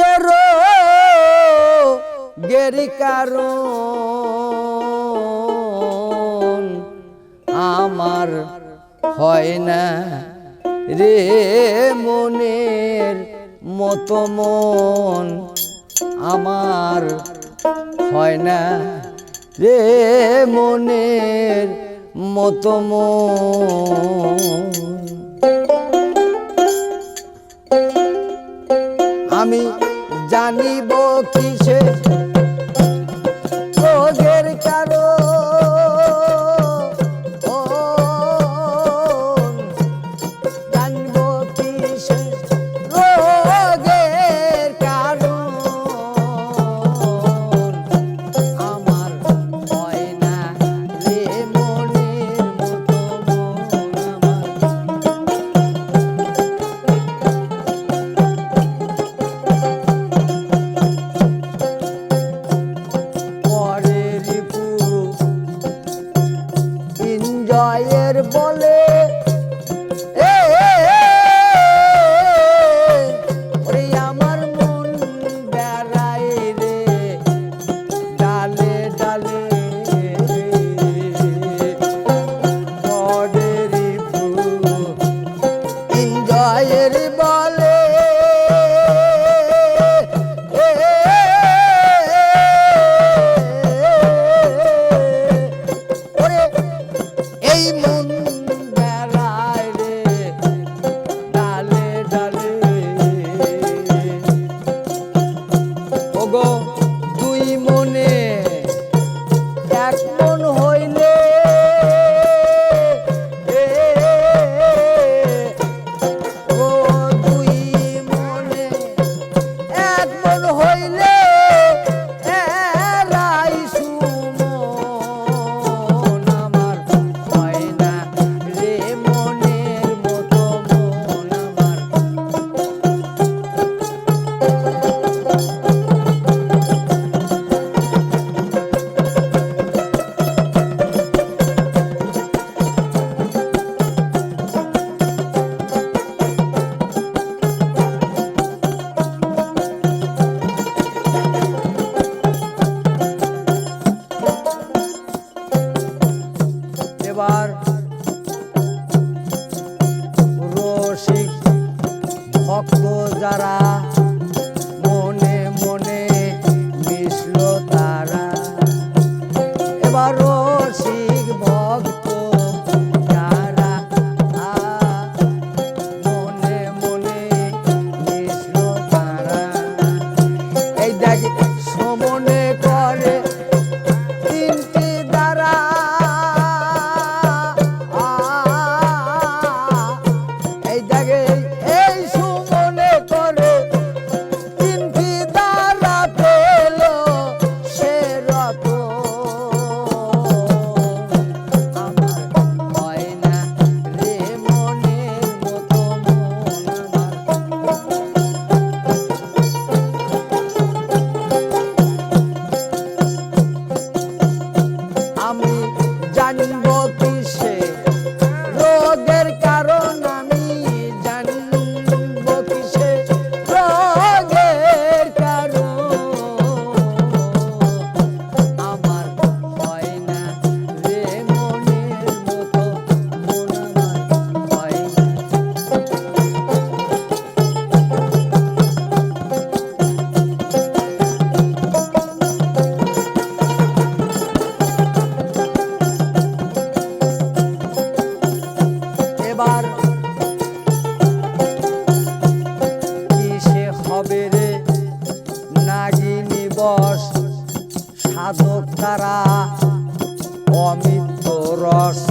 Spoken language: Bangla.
চর গেরি কারণ আমার হয় না রে মনের মতো মন আমার হয় না রে মনের মতো মন। আমি জানিব কিসে মনে যারা মনে মনে মিশল তারা। এবার ভক্ত মনে মনে তারা। সমনে বস সাধক তারা অমিত রস।